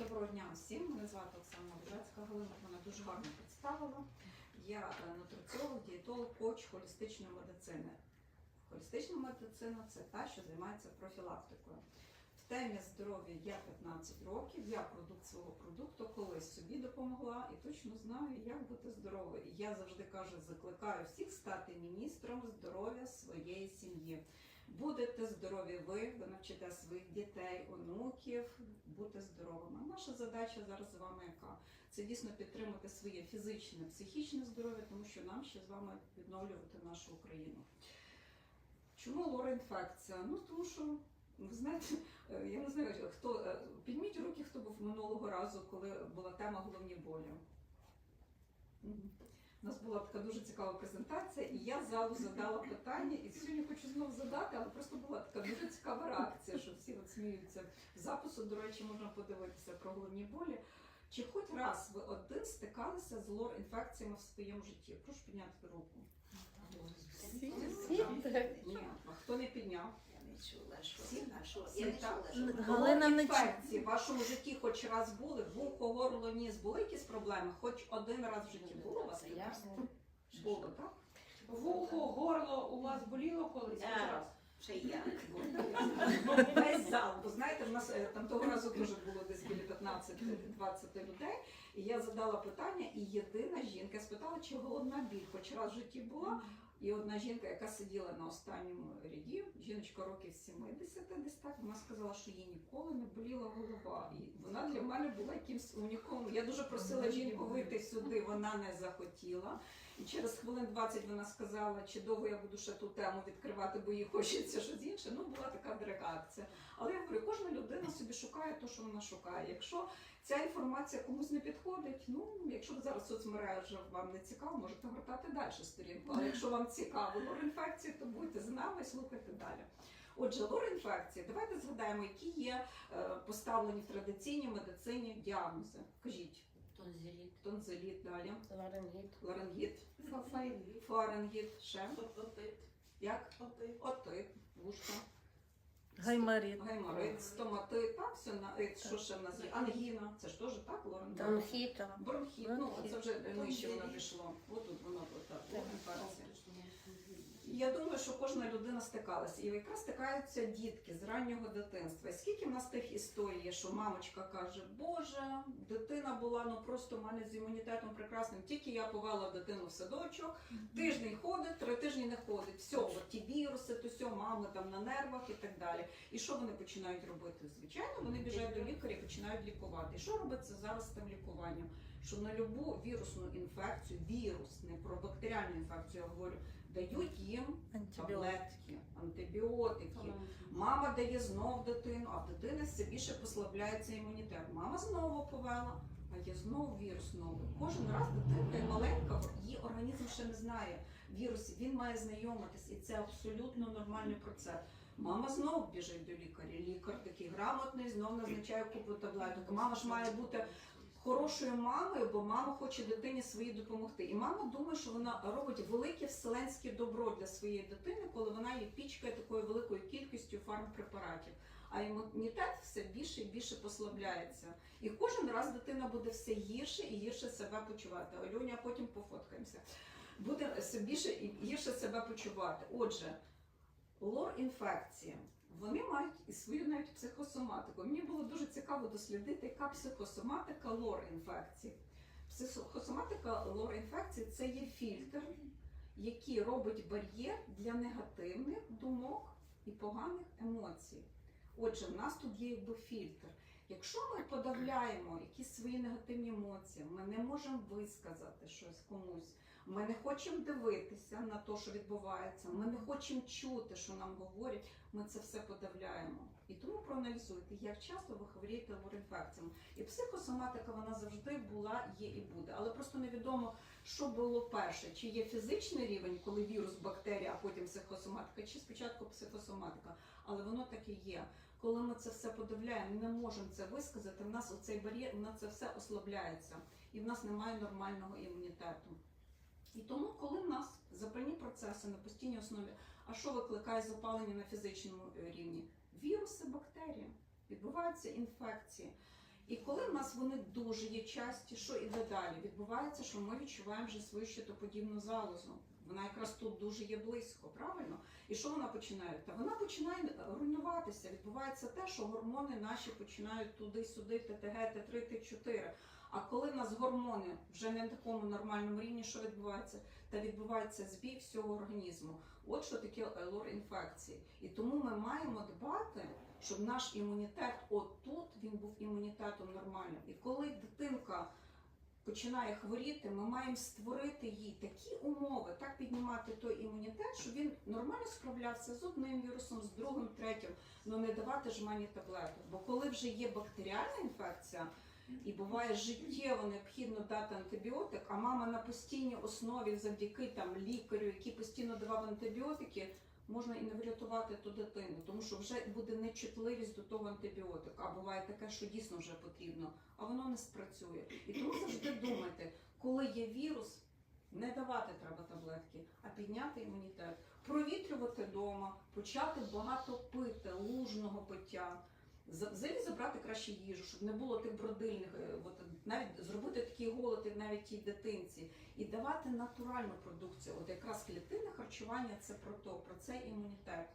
Доброго дня всім. Мене звати Оксана Бужацька. Галина мене дуже гарно представила. Я е, нутриціолог, дієтолог, коуч холістичної медицини. Холістична медицина це та, що займається профілактикою. В темі здоров'я я 15 років. Я продукт свого продукту колись собі допомогла і точно знаю, як бути здоровою. І я завжди кажу, закликаю всіх стати міністром здоров'я своєї сім'ї. Будете здорові ви, ви навчите своїх дітей, онуків бути здоровими. Наша задача зараз з вами яка? Це дійсно підтримати своє фізичне, психічне здоров'я, тому що нам ще з вами відновлювати нашу Україну. Чому лор-інфекція? Ну тому що ви знаєте, е, я не знаю, хто е, підніміть руки, хто був минулого разу, коли була тема головні болі. У нас була така дуже цікава презентація, і я залу задала питання, і сьогодні хочу знову задати, але просто була така дуже цікава реакція, що всі от сміються. Запису, до речі, можна подивитися про головні болі. Чи хоч раз ви один стикалися з лор-інфекціями в своєму житті? Прошу підняти руку. Всі? Ні, а хто не підняв? Я не чула, що. Я не чула, що Галина не інфекції в вашому житті хоч раз були, вухо, горло, ніс, були якісь проблеми? Хоч один раз в житті було у вас? Я. Було, так? Вухо, горло у вас боліло колись? Хоч раз? Ще як. Весь зал. Бо знаєте, в нас е, там того разу теж було десь біля 15-20 людей. І я задала питання, і єдина жінка спитала, чи головна біль хоч раз в житті була. І одна жінка, яка сиділа на останньому ряді, жіночка років 70, десь так, вона сказала, що їй ніколи не боліла голова. І вона для мене була якимсь уніком. Я дуже просила жінку вийти сюди, вона не захотіла. І через хвилин 20 вона сказала, чи довго я буду ще ту тему відкривати, бо їй хочеться щось інше. Ну, була така реакція. Але я говорю, кожна людина собі шукає те, що вона шукає. Якщо ця інформація комусь не підходить, ну якщо зараз соцмережа вам не цікаво, можете гортати далі сторінку. Але якщо вам цікаво лор-інфекції, то будьте з нами слухайте далі. Отже, лор-інфекції, давайте згадаємо, які є е, поставлені в традиційній медицині діагнози. Кажіть, Тонзиліт. тонзиліт далі, Ларингіт. ларингіт, фарингіт, ще як отит, вушка. Гаймарит. Гайморит, стоматит, так, все на е, що ще в нас є? Ангіна, це ж теж так, Лорен? Бронхіта. Бронхіт, ну це вже нижче воно пішло. Отут воно тут так, інфекція. Я думаю, що кожна людина стикалася. І якраз стикаються дітки з раннього дитинства. І скільки в нас тих історій є, що мамочка каже, Боже, дитина була ну просто в мене з імунітетом прекрасним. Тільки я повела дитину в садочок, тиждень ходить, три тижні не ходить. Все, от ті віруси, то все, мами там на нервах і так далі. І що вони починають робити? Звичайно, вони біжать до лікаря і починають лікувати. І що робиться зараз з тим лікуванням? Що на любу вірусну інфекцію, вірус, не про бактеріальну інфекцію, я говорю, дають їм таблетки, антибіотики. Мама дає знов дитину, а в дитини все більше послабляється імунітет. Мама знову повела, а є знову вірус новий. Кожен раз дитинка маленька, її організм ще не знає вірусів, він має знайомитись, і це абсолютно нормальний процес. Мама знов біжить до лікаря. Лікар такий грамотний, знов назначає купу таблеток. Мама ж має бути хорошою мамою, бо мама хоче дитині своїй допомогти. І мама думає, що вона робить велике вселенське добро для своєї дитини, коли вона її пічкає такою великою кількістю фармпрепаратів. А імунітет все більше і більше послабляється. І кожен раз дитина буде все гірше і гірше себе почувати. А потім пофоткаємося. Буде все більше і гірше себе почувати. Отже, лор-інфекція. Вони мають і свою навіть психосоматику. Мені було дуже цікаво дослідити, яка психосоматика лор-інфекції. Психосоматика лор-інфекції це є фільтр, який робить бар'єр для негативних думок і поганих емоцій. Отже, в нас тут є якби фільтр. Якщо ми подавляємо якісь свої негативні емоції, ми не можемо висказати щось комусь. Ми не хочемо дивитися на те, що відбувається. Ми не хочемо чути, що нам говорять. Ми це все подавляємо. І тому проаналізуйте, як часто ви хворієте лор-інфекціями. І психосоматика вона завжди була, є і буде. Але просто невідомо, що було перше, чи є фізичний рівень, коли вірус, бактерія, а потім психосоматика, чи спочатку психосоматика. Але воно так і є. Коли ми це все подавляємо, не можемо це висказати. В нас оцей бар'єр, в нас це все ослабляється, і в нас немає нормального імунітету. І тому, коли в нас запальні процеси на постійній основі, а що викликає запалення на фізичному е, рівні? Віруси, бактерії, відбуваються інфекції. І коли в нас вони дуже є часті, що іде далі? Відбувається, що ми відчуваємо вже свою щитоподібну залозу. Вона якраз тут дуже є близько, правильно? І що вона починає? Та вона починає руйнуватися. Відбувається те, що гормони наші починають туди-сюди, ТТГ, Т3, Т4. А коли в нас гормони вже не на такому нормальному рівні, що відбувається? Та відбувається збій всього організму. От що таке лор інфекції. І тому ми маємо дбати, щоб наш імунітет отут він був імунітетом нормальним. І коли дитинка починає хворіти, ми маємо створити їй такі умови, так піднімати той імунітет, щоб він нормально справлявся з одним вірусом, з другим, третім, але не давати жмані таблеток. Бо коли вже є бактеріальна інфекція, і буває життєво необхідно дати антибіотик, а мама на постійній основі завдяки там лікарю, який постійно давав антибіотики, можна і не врятувати ту дитину, тому що вже буде нечутливість до того антибіотика. А буває таке, що дійсно вже потрібно, а воно не спрацює. І тому завжди думайте, коли є вірус, не давати треба таблетки, а підняти імунітет, провітрювати вдома, почати багато пити, лужного пиття. За- Взагалі забрати краще їжу, щоб не було тих бродильних, е, от, навіть зробити такий голод навіть тій дитинці, і давати натуральну продукцію. От якраз клітинне харчування це про то, про цей імунітет.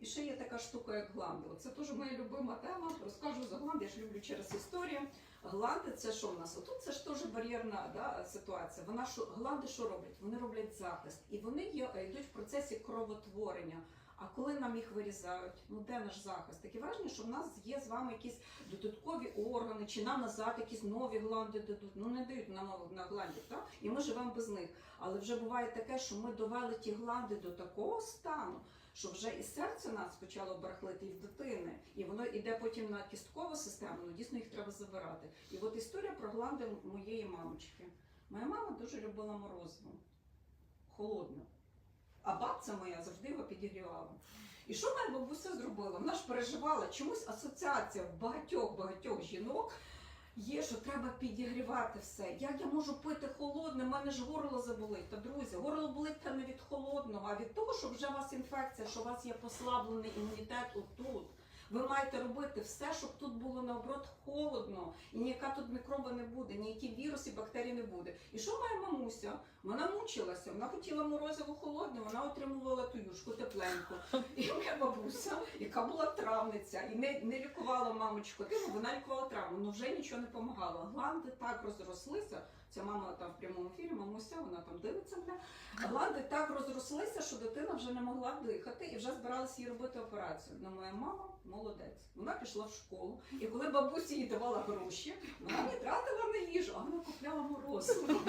І ще є така штука, як гланди. Це теж моя любима тема. Розкажу за гланди, я ж люблю через історію. Гланди це що в нас? Отут це ж теж бар'єрна да, ситуація. Вона що гланди що роблять? Вони роблять захист, і вони йдуть в процесі кровотворення. А коли нам їх вирізають, ну де наш захист? Таке враження, що в нас є з вами якісь додаткові органи, чи нам назад якісь нові гланди дадуть. Ну не дають на на гландів, так? І ми живемо без них. Але вже буває таке, що ми довели ті гланди до такого стану, що вже і серце нас почало барахлити і в дитини, і воно йде потім на кісткову систему. Ну дійсно їх треба забирати. І от історія про гланди моєї мамочки. Моя мама дуже любила морозиво, холодне. А бабця моя завжди його підігрівала. І що моя бабуся зробила? Вона ж переживала чомусь асоціація багатьох багатьох жінок. Є, що треба підігрівати все. Як я можу пити холодне, в мене ж горло заболить. Та друзі, горло болить та не від холодного, а від того, що вже у вас інфекція, що у вас є послаблений імунітет отут. Ви маєте робити все, щоб тут було наоборот холодно, і ніяка тут мікроба не буде, ніякі віруси, бактерії не буде. І що моя мамуся? Вона мучилася, вона хотіла морозиво холодне, вона отримувала ту юшку тепленьку. І моя бабуся, яка була травниця, і не, не лікувала мамочку вона лікувала травму, але вже нічого не допомагало. Гланди так розрослися. Ця мама там в прямому ефірі, мамуся, вона там дивиться мене. Гланди так розрослися, що дитина вже не могла дихати і вже збиралася їй робити операцію. Ну, моя мама молодець. Вона пішла в школу, і коли бабусі їй давала гроші, вона не тратила на їжу, а вона купляла морозиво.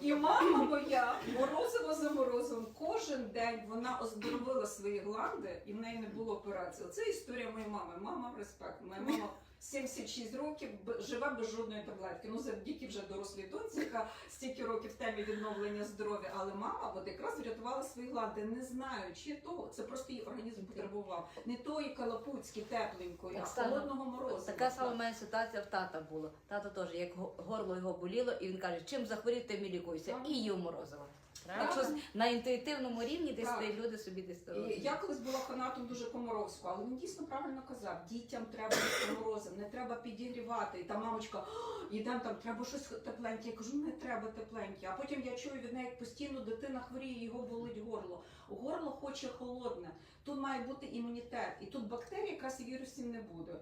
І мама моя морозиво за морозивом кожен день вона оздоровила свої гланди, і в неї не було операції. Це історія моєї мами. Мама респект. Моя мама 76 років живе без жодної таблетки. Ну завдяки вже дорослій доньці, яка стільки років в темі відновлення здоров'я. Але мама от якраз врятувала свої гланди, не знаючи того. Це просто її організм потребував. Не тої калапуцьки тепленької, Так а холодного морозива. Така сама моя ситуація в тата була. Тато теж, як го- горло його боліло, і він каже, чим захворів, тим і лікуйся. І їв морозиво. Так. Що на інтуїтивному рівні десь Так. люди собі десь І я колись була фанатом дуже Комаровського, але він дійсно правильно казав: дітям треба їсти морозив, не треба підігрівати. І та мамочка, «О, їдемо там, треба щось тепленьке. Я кажу, не треба тепленьке. А потім я чую від неї, як постійно дитина хворіє, його болить горло. Горло хоче холодне. Тут має бути імунітет, і тут бактерій якраз і вірусів не буде.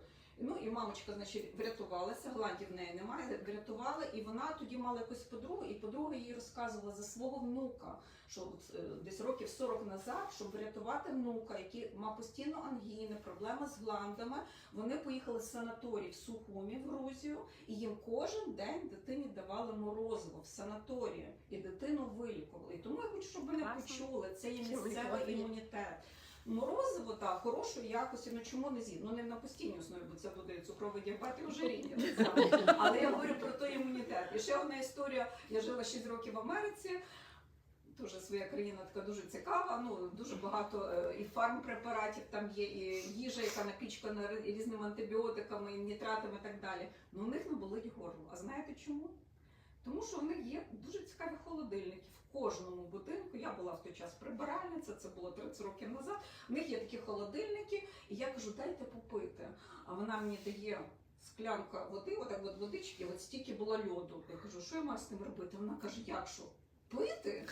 Ну і мамочка, значить, врятувалася, гландів в неї немає, врятувала, і вона тоді мала якусь подругу, і подруга їй розказувала за свого внука, що е, десь років 40 назад, щоб врятувати внука, який мав постійно ангіни, проблеми з гландами, вони поїхали в санаторій в Сухумі, в Грузію, і їм кожен день дитині давали морозиво в санаторії, і дитину вилікували. І тому я хочу, щоб ви не почули, це є місцевий імунітет. Морозиво так, хорошої якості, ну чому не з'їм? Ну не на постійній основі, бо це буде цукровий діабет і ожиріння. Але я говорю про той імунітет. І ще одна історія. Я жила 6 років в Америці. Дуже своя країна така дуже цікава. Ну дуже багато е, і фармпрепаратів там є, і їжа, яка напічкана різними антибіотиками, і нітратами і так далі. Ну у них не болить горло. А знаєте чому? Тому що в них є дуже цікаві холодильники кожному будинку. Я була в той час прибиральниця, це було 30 років назад. В них є такі холодильники, і я кажу, дайте попити. А вона мені дає склянка води, отак от водички, от стільки було льоду. Я кажу, що я маю з тим робити? Вона каже, як що? Пити?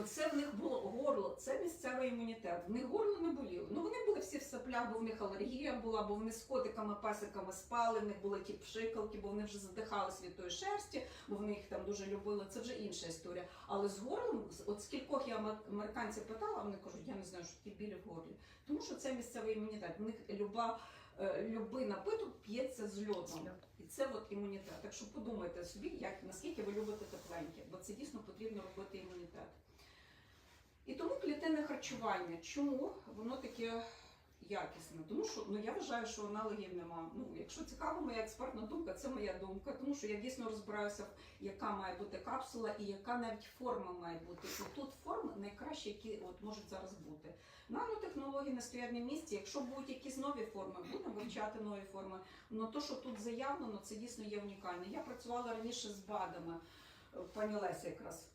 Оце в них було горло, це місцевий імунітет. В них горло не боліло. Ну вони були всі в соплях, бо в них алергія була, бо вони з котиками, песиками спали, в них були ті пшикалки, бо вони вже задихались від тої шерсті, бо вони їх там дуже любили. Це вже інша історія. Але з горлом, от скількох я ам- американців питала, вони кажуть, я не знаю, що такі білі в горлі. Тому що це місцевий імунітет. В них люба, е, любий напиток п'ється з льодом. І це от імунітет. Так що подумайте собі, як наскільки ви любите тепленьке, бо це дійсно потрібно робити імунітет. І тому клітинне харчування. Чому воно таке якісне? Тому що ну я вважаю, що аналогів нема. Ну, якщо цікава моя експертна думка, це моя думка, тому що я дійсно розбираюся, яка має бути капсула і яка навіть форма має бути. І тут форми найкращі, які от можуть зараз бути. Нанотехнології на місці. Якщо будуть якісь нові форми, будемо вивчати нові форми. Ну то, що тут заявлено, це дійсно є унікальне. Я працювала раніше з БАДами. Пані Леся якраз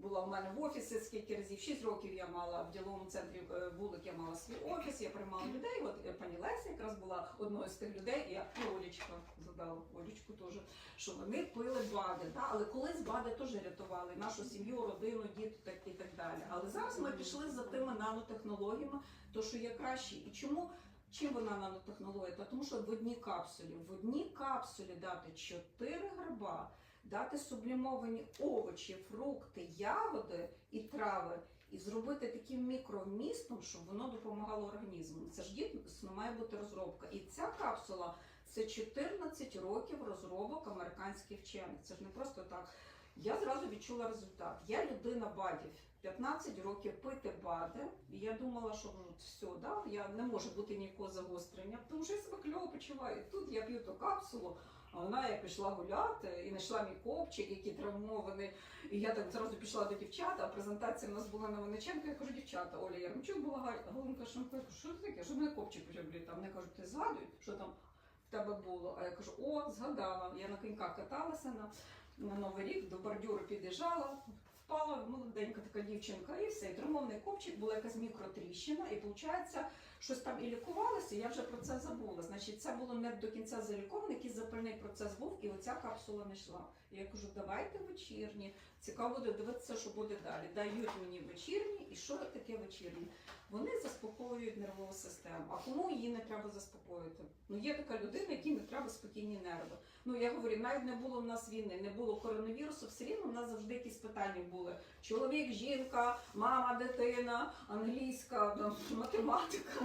була в мене в офісі скільки разів, 6 років я мала в діловому центрі е, вулик, я мала свій офіс, я приймала людей. От е, пані Леся якраз була одною з тих людей, і я і Олічка задала Олічку теж, що вони пили БАДи. Да? Але колись БАДи теж рятували нашу сім'ю, родину, діти так і так далі. Але зараз ми пішли за тими нанотехнологіями, то що є краще. І чому? Чим вона нанотехнологія? Та тому що в одній капсулі, в одній капсулі дати 4 гриба, дати сублімовані овочі, фрукти, ягоди і трави, і зробити таким мікромістом, щоб воно допомагало організму. Це ж дійсно має бути розробка. І ця капсула це 14 років розробок американських вчених. Це ж не просто так. Я зразу відчула результат. Я людина бадів. 15 років пити бади, і я думала, що ну, все, да, я не можу бути ніякого загострення, тому що я себе кльово почуваю. Тут я п'ю ту капсулу, а вона я пішла гуляти і знайшла мій копчик, який травмований. І я так зразу пішла до дівчат, а презентація в нас була на Винниченка. Я кажу, дівчата, Оля Ярмчук була Галинка Шамко. Я кажу, що це таке? Що мене копчик почав? А Вони кажуть, ти згадуй, що там в тебе було. А я кажу, о, згадала. Я на коньках каталася на, на Новий рік, до бордюру під'їжджала. Впала молоденька така дівчинка, і все. І травмовний копчик була якась мікротріщина, і виходить, щось там і лікувалося, я вже про це забула. Значить, це було не до кінця заліковане, якийсь запальний процес був, і оця капсула не йшла. Я кажу, давайте вечірні. Цікаво буде дивитися, що буде далі. Дають мені вечірні, і що таке вечірні? Вони заспокоюють нервову систему. А кому її не треба заспокоїти? Ну є така людина, якій не треба спокійні нерви. Ну я говорю, навіть не було в нас війни, не було коронавірусу, все рівно в нас завжди якісь питання були. Чоловік, жінка, мама, дитина, англійська, там, математика.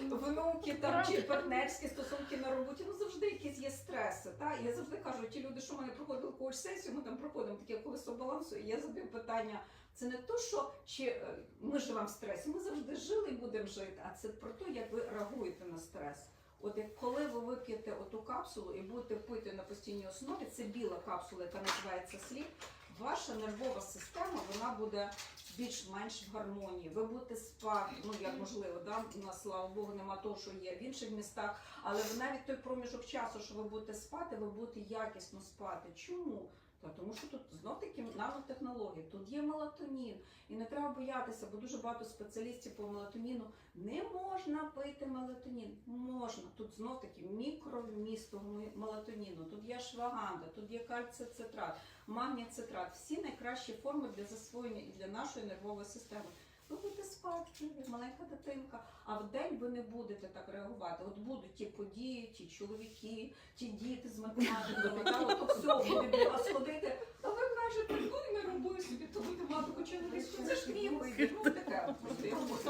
Внуки там чи партнерські стосунки на роботі. Ну завжди якісь є стреси. Та? Я завжди кажу, ті люди, що мене проходили коуч сесію, ми там проходимо таке колесо балансу, і я задаю питання. Це не то, що чи е, ми живемо в стресі, ми завжди жили і будемо жити, а це про те, як ви реагуєте на стрес. От як коли ви вип'єте оту капсулу і будете пити на постійній основі, це біла капсула, яка називається слід, ваша нервова система вона буде більш-менш в гармонії. Ви будете спати, ну як можливо, да? у нас, слава Богу, нема того, що є в інших містах, але ви навіть той проміжок часу, що ви будете спати, ви будете якісно спати. Чому? Тому що тут знов таки нанотехнології, тут є мелатонін, і не треба боятися, бо дуже багато спеціалістів по мелатоніну не можна пити мелатонін. Можна. Тут знов таки мікромісто мелатоніну, тут є шваганда, тут є кальцицетрат, магніцитрат. Всі найкращі форми для засвоєння і для нашої нервової системи. Ви будете спати, як маленька дитинка, а в день ви не будете так реагувати. От будуть ті події, ті чоловіки, ті діти з математикою, та от все буде вас ходити. А ви кажете, ну і не роби собі ту математику чи не це ж мій вибір. Ну таке просто я говорю.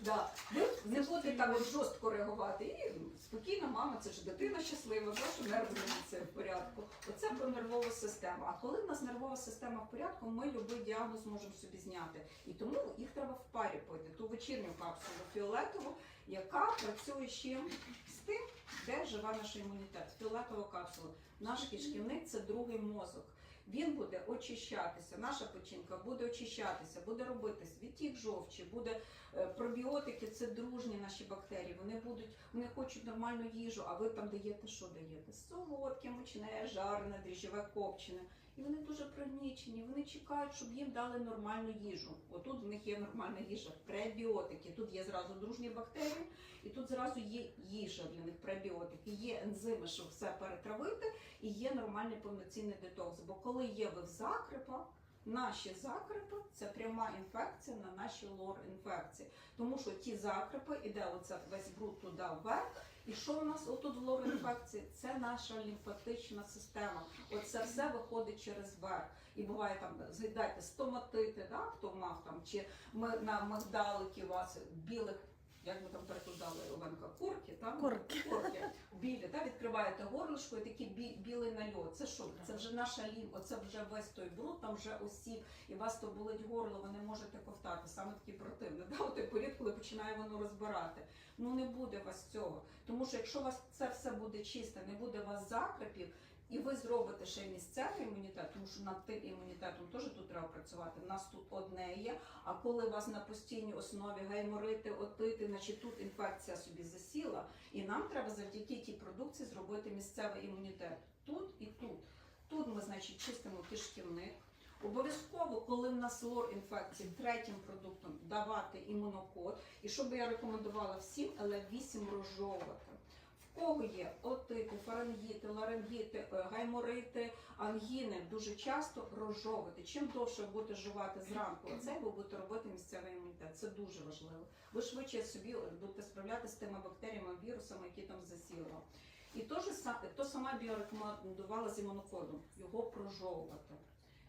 Да. Ви не будете так от жорстко реагувати. І спокійна мама, це ж дитина щаслива, ваші нерви це в порядку. Оце про нервову систему. А коли в нас нервова система в порядку, ми будь-який діагноз можемо собі зняти. І тому їх треба в парі пити. Ту вечірню капсулу фіолетову, яка працює чим? З тим, де живе наш імунітет. Фіолетова капсула. Наш кишківник це другий мозок. Він буде очищатися, наша печінка буде очищатися, буде робитись відтік жовчі, буде е, пробіотики, це дружні наші бактерії. Вони будуть, вони хочуть нормальну їжу, а ви там даєте що даєте? Солодке, мучне, жарне, дріжджове, копчене. І вони дуже пригнічені, вони чекають, щоб їм дали нормальну їжу. Отут в них є нормальна їжа, пребіотики. Тут є зразу дружні бактерії, і тут зразу є їжа для них, пребіотики, є ензими, щоб все перетравити, і є нормальний повноцінний детокс. Бо коли є ви в закрипах, наші закрипи це пряма інфекція на наші лор-інфекції. Тому що ті закрипи, іде оце весь бруд туди вверх. І що в нас отут в лор-інфекції? Це наша лімфатична система. Оце все виходить через верх. І буває там, згадайте, стоматити, да, хто мав там, чи ми на мигдалики у вас білих, як ми там перекладали Оленка, курки, там Курки. курки білі, та відкриваєте горлишко і такий бі, білий нальот. Це що? Це вже наша лім, оце вже весь той бруд, там вже осів, і вас то болить горло, ви не можете ковтати. Саме такий противний. Да, от той період, коли починає воно розбирати. Ну не буде вас цього. Тому що якщо у вас це все буде чисте, не буде у вас закрепів, і ви зробите ще місцевий імунітет, тому що над тим імунітетом теж тут треба працювати. У нас тут одне є. А коли у вас на постійній основі гайморити, отити, значить тут інфекція собі засіла, і нам треба завдяки тій продукції зробити місцевий імунітет тут і тут. Тут ми, значить, чистимо кишківник. Обов'язково, коли в нас лор інфекції, третім продуктом давати імунокод. І що би я рекомендувала всім, але 8 розжовувати. Кого є отити, фарингіти, ларингіти, е, гайморити, ангіни, дуже часто розжовувати. Чим довше будете жувати зранку, оце ви будете робити місцевий імунітет. Це дуже важливо. Ви швидше собі будете справлятися з тими бактеріями, вірусами, які там засіли. І то, ж, то сама б я рекомендувала з імунокодом його прожовувати.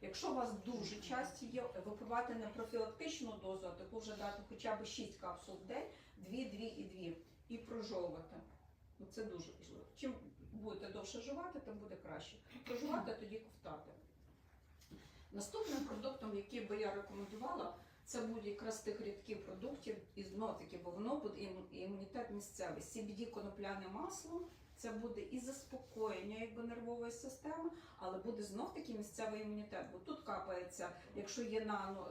Якщо у вас дуже часті є, випивати не профілактичну дозу, а таку вже дати хоча б 6 капсул в день, 2, 2 і 2, і прожовувати. Ну, це дуже важливо. Чим будете довше жувати, тим буде краще. Прожувати, тоді ковтати. Наступним продуктом, який би я рекомендувала, це буде якраз тих рідких продуктів, і знову таки, бо воно буде імунітет місцевий. CBD конопляне масло. Це буде і заспокоєння якби нервової системи, але буде знов таки місцевий імунітет. Бо тут капається, якщо є нано,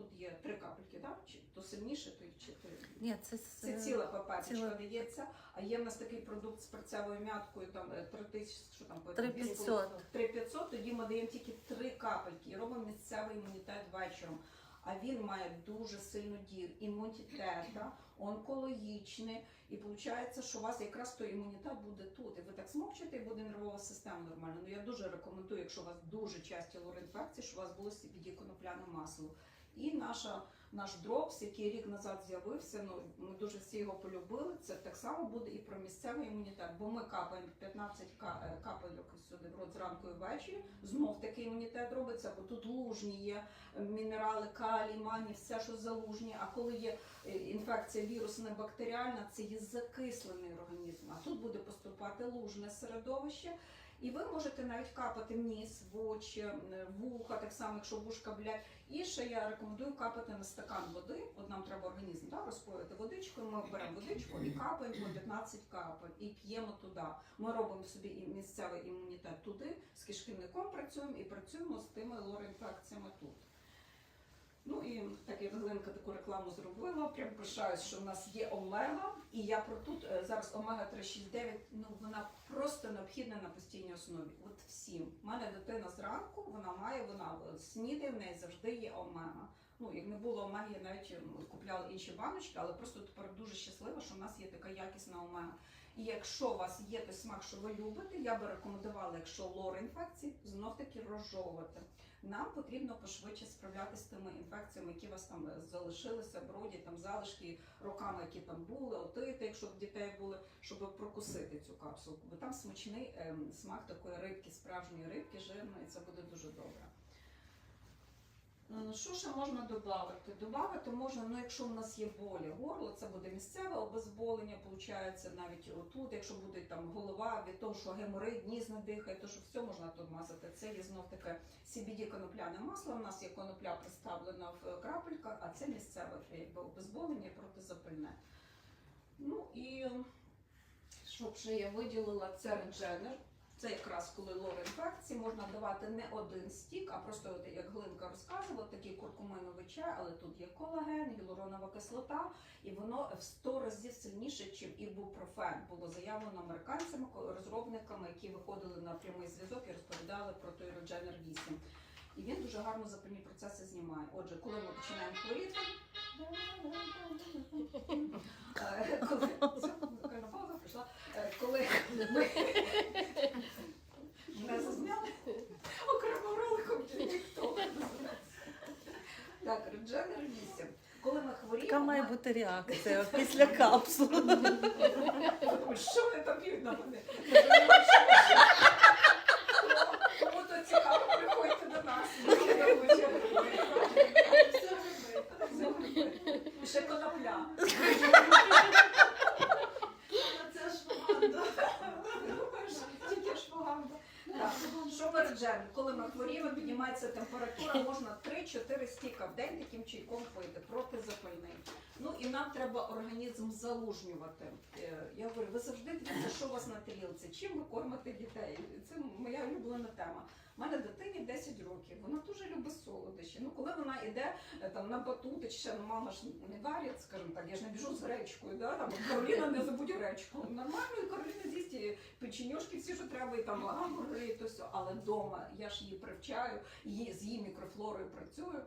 тут є три капельки, да? чи то сильніше, то й чотири. Ні, це, Це ціла папачечка ціла- дається, а є в нас такий продукт з перцевою м'яткою, там 3 тисячі, що там по 3500. 3500, тоді ми даємо тільки три капельки і робимо місцевий імунітет вечором. А він має дуже сильну дію імунітета, онкологічний, і виходить, що у вас якраз той імунітет буде тут. І ви так смокчете, і буде нервова система нормальна. Ну я дуже рекомендую, якщо у вас дуже часті лорінфекції, щоб у вас було CBD конопляне масло. І наша наш дропс, який рік назад з'явився, ну ми дуже всі його полюбили. Це так само буде і про місцевий імунітет, бо ми капаємо 15 е, капельок сюди в рот зранку і ввечері. Знов такий імунітет робиться, бо тут лужні є е, мінерали, калій, мані, все, що залужні. А коли є е, інфекція вірусна, бактеріальна, це є закислений організм. А тут буде поступати лужне середовище. І ви можете навіть капати в ніс, в очі, в вуха, так само, якщо вушка блять. І ще я рекомендую капати на стакан води. От нам треба організм да, розпоїти водичкою. Ми беремо водичку і капаємо по 15 капель і п'ємо туди. Ми робимо собі місцевий імунітет туди, з кишківником працюємо і працюємо з тими лорінфекціями тут. Ну і так як Галинка таку рекламу зробила, прям пишаюсь, що в нас є омега, і я про тут е, зараз омега 369, ну вона просто необхідна на постійній основі. От всім. У мене дитина зранку, вона має, вона е, снідає, в неї завжди є омега. Ну, як не було омеги, я навіть купляла інші баночки, але просто тепер дуже щаслива, що в нас є така якісна омега. І якщо у вас є той смак, що ви любите, я би рекомендувала, якщо лор інфекції, знов таки розжовувати. Нам потрібно пошвидше справлятися з тими інфекціями, які у вас там залишилися, броді, там залишки роками, які там були, отити, якщо в дітей були, щоб прокусити цю капсулку. Бо там смачний ем, смак такої рибки, справжньої рибки, жирної, це буде дуже добре. Е, Що ще можна додати? Додати можна, ну якщо в нас є болі горло, це буде місцеве обезболення, виходить навіть отут, якщо буде там голова від того, що геморит, ніс не дихає, то що все можна тут мазати. Це є знов таке CBD конопляне масло. У нас є конопля представлена в крапельках, а це місцеве якби, обезболення протизапальне. Ну і щоб ще я виділила, це редженер. Це якраз коли лор інфекції можна давати не один стік, а просто от, як Глинка розказувала, такий куркуминовий чай, але тут є колаген, гіалуронова кислота, і воно в 100 разів сильніше, ніж ібупрофен. Було заявлено американцями, розробниками, які виходили на прямий зв'язок і розповідали про той Родженер 8. І він дуже гарно запальні процеси знімає. Отже, коли ми починаємо хворіти, е, коли Все, музикальна пауза прийшла. Е, коли ми мене зазняли окремо роликом чи ніхто. Так, Редженер 8. Коли ми хворіємо, Яка має ми- бути реакція після капсул? Що вони там п'ють на мене? Кому то цікаво, приходьте до нас. Ще конопля. Це ж команда. Тільки ж погано. Що мерджен? Коли ми хворіємо, піднімається температура, можна 3-4 стіка в день таким чайком пити. І нам треба організм залужнювати. Е, Я говорю, ви завжди дивіться, що у вас на тарілці, чим ви кормите дітей. Це моя улюблена тема. У мене дитині 10 років, вона дуже любить солодощі. Ну, коли вона йде е, там на батути, чи ще ну, мама ж не варять, скажімо так, я ж не біжу з гречкою, да? там Кароліна не забудь гречку. Нормально, і Кароліна з'їсть і всі, що треба, і там гамбургери, і то все. Але вдома я ж її привчаю, її з її мікрофлорою працюю.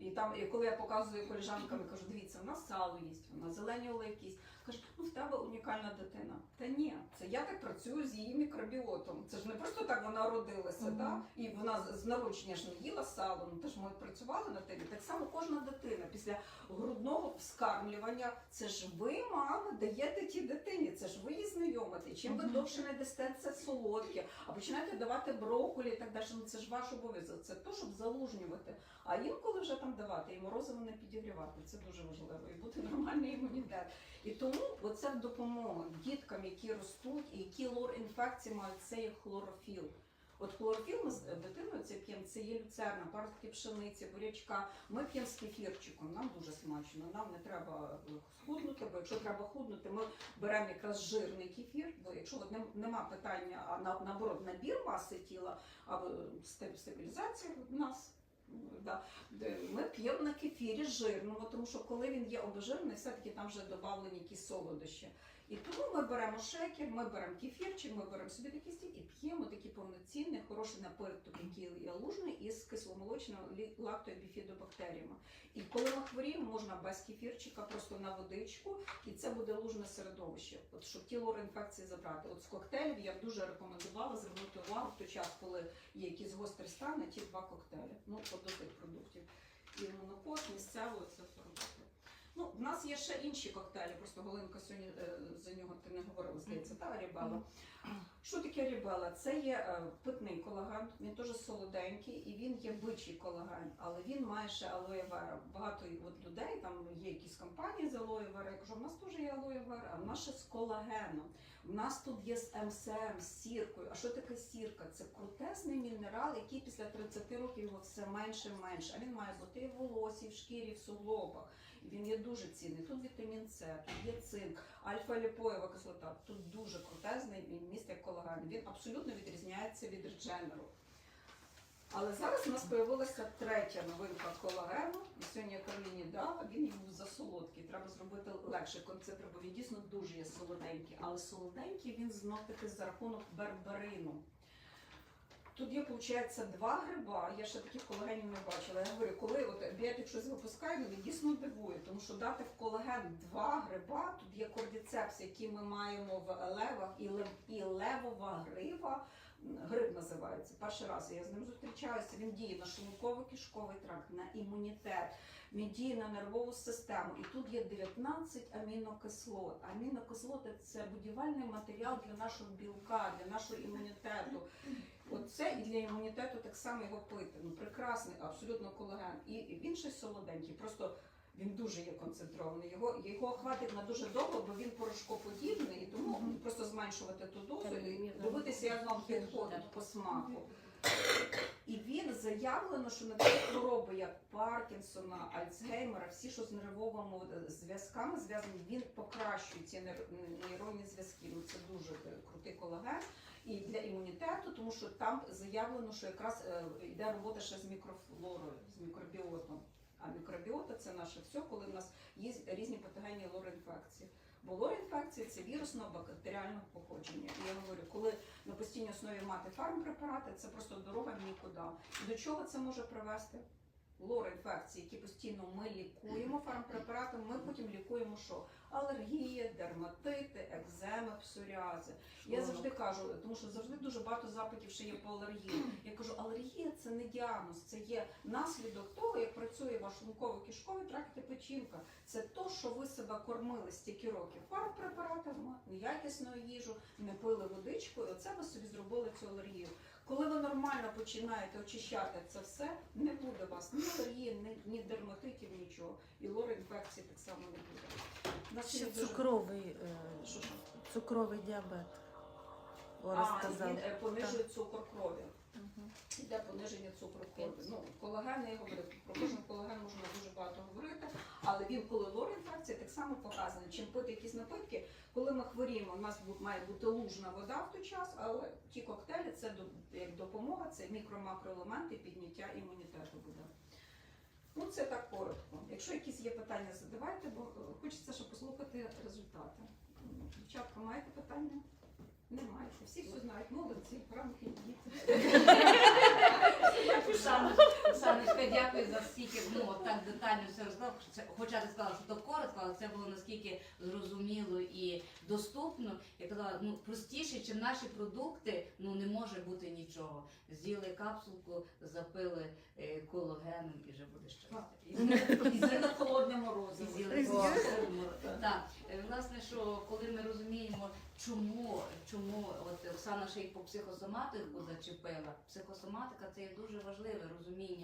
І там, і коли я показую коліжанкам, кажу, дивіться, вона сало їсть, вона зелені олейки їсть. Каже, ну в тебе унікальна дитина. Та ні, це я так працюю з її мікробіотом. Це ж не просто так вона родилася, Мгм. да? і вона з- народження ж не їла сало. Ну теж ми працювали на тебе. Так само кожна дитина після грудного вскармлювання. Це ж ви, мами, даєте тій дитині. Це ж ви її знайомите. Чим ви довше не дасте це солодке, а починаєте давати брокколі і так далі. Ну це ж ваш обов'язок. Це то, щоб залужнювати. А інколи вже там давати і морозиво не підігрівати. Це дуже важливо. І бути нормальний імунітет. І тому оце допомога діткам, які ростуть і які лор-інфекції мають, це є хлорофіл. От хлорофіл ми з дитиною це п'ємо, це є люцерна, паростки пшениці, бурячка. Ми п'ємо з кефірчиком, нам дуже смачно. Нам не треба е, худнути, бо якщо треба худнути, ми беремо якраз жирний кефір, бо якщо от нем- нема питання, а на, наоборот набір маси тіла або стаб- стабілізація в нас. Да, ми п'ємо на кефірі жирному, тому що коли він є обезжирений, все-таки там вже додавлені якісь солодощі. І тому ми беремо шекер, ми беремо кефірчик, ми беремо собі такий стік і п'ємо такий повноцінний, хороший напиток, який є лужний із кисломолочними лі- лактобіфідобактеріями. І коли ми хворіємо, можна без кефірчика, просто на водичку, і це буде лужне середовище. От щоб ті лор-інфекції забрати. От з коктейлів я б дуже рекомендувала звернути увагу в той час, коли є якісь гострі стани, ті два коктейлі. Ну, от до тих продуктів. І монокот, місцево це робити. Ну, в нас є ще інші коктейлі, просто Голинка сьогодні е, за нього ти не говорила, здається, та рібела. Що таке рібела? Це є е, питний колаген, він теж солоденький і він є бичий колаген, але він має ще алоє вера. Багато от людей, там є якісь компанії з алоє вера. Я кажу, в нас теж є алоє вера, а в нас ще з колагеном. У нас тут є з МСМ, з сіркою. А що таке сірка? Це крутесний мінерал, який після 30 років його все менше і менше. А він має бути і в волосі, в шкірі, в суглобах. І він є дуже цінний. Тут вітамін С, тут є цинк, альфа-ліпоєва кислота. Тут дуже крутезний, він містить колаген. Він абсолютно відрізняється від редженеру. Але зараз у нас з'явилася третя новинка колагену. І сьогодні я Кароліні дала, він був засолодкий. Треба зробити легше концентр, бо він дійсно дуже є солоденький. Але солоденький він знов таки за рахунок берберину. Тут є, виходить, два гриба. Я ще таких колагенів не бачила. Я говорю, коли от біотик щось випускає, він дійсно дивує, тому що дати в колаген два гриба, тут є кордіцепс, який ми маємо в левах, і, лев, і левова грива. Гриб називається. Перший раз я з ним зустрічаюся. Він діє на шлунково-кишковий тракт, на імунітет, він діє на нервову систему. І тут є 19 амінокислот. Амінокислоти це будівельний матеріал для нашого білка, для нашого імунітету. Оце і для імунітету так само його пити. Ну прекрасний, абсолютно колаген. І він ще солоденький. Просто він дуже є концентрований. Його його хватить на дуже довго, бо він порошкоподібний, і тому просто зменшувати ту дозу і дивитися, як вам підходить по смаку. І він заявлено, що на такі хвороби, як Паркінсона, Альцгеймера, всі, що з нервовими е, зв'язками зв'язані, він покращує ці нейронні зв'язки. Ну це дуже е, крутий колаген. і для імунітету, тому що там заявлено, що якраз е, йде робота ще з мікрофлорою, з мікробіотом. А мікробіота це наше все, коли в нас є різні патогенні лорінфекції. Бо інфекція, це вірусного бактеріального походження. І я говорю, коли на постійній основі мати фармпрепарати, це просто дорога нікуди. До чого це може привести? Лор-інфекції, які постійно ми лікуємо фармпрепаратами, ми потім лікуємо що? Алергія, дерматити, екземи, псоріази. Я завжди кажу, тому що завжди дуже багато запитів ще є по алергії. Я кажу, алергія це не діагноз, це є наслідок того, як працює ваш шлунково-кишковий тракт і печінка. Це то, що ви себе кормили стільки років фармпрепаратами, неякісною їжу, не пили водичку, і оце ви собі зробили цю алергію. Коли ви нормально починаєте очищати це все, не буде у вас ні алергії, ні, ні дерматитів, нічого. І лор-інфекції так само не буде. У нас Ще є дуже- цукровий, е, Що, що? цукровий діабет. Ора А, сказала. він е, понижує цукор крові. Мгм. Йде пониження цукру крові. Ну, колаген, я говорю, про кожен колаген можна дуже багато говорити, але він, коли лор-інфекція, так само показано. Чим пити якісь напитки, коли ми хворіємо, у нас бу- має бути лужна вода в той час, але ті коктейлі це до- допомога, це мікро-макроелементи підняття імунітету буде. Ну, це так коротко. Якщо якісь є питання, задавайте, бо е, хочеться ще послухати результати. Дівчатка, маєте питання? Немає. Всі все знають. Молодці, грамотні діти. Оксана, дякую за стільки, ну, так детально все розказала. Це- Хоча ти сказала, що то коротко, але це було наскільки зрозуміло і доступно. Я казала, ну простіше, чим наші продукти, ну не може бути нічого. З'їли капсулку, запили е, кологеном і вже буде щастя. І з'їли- холодне морозиво. і з'їли кологеном. Так, Е, власне, що коли ми розуміємо, чому, чому от Оксана ще й по психосоматику зачепила, психосоматика це є дуже важливе розуміння.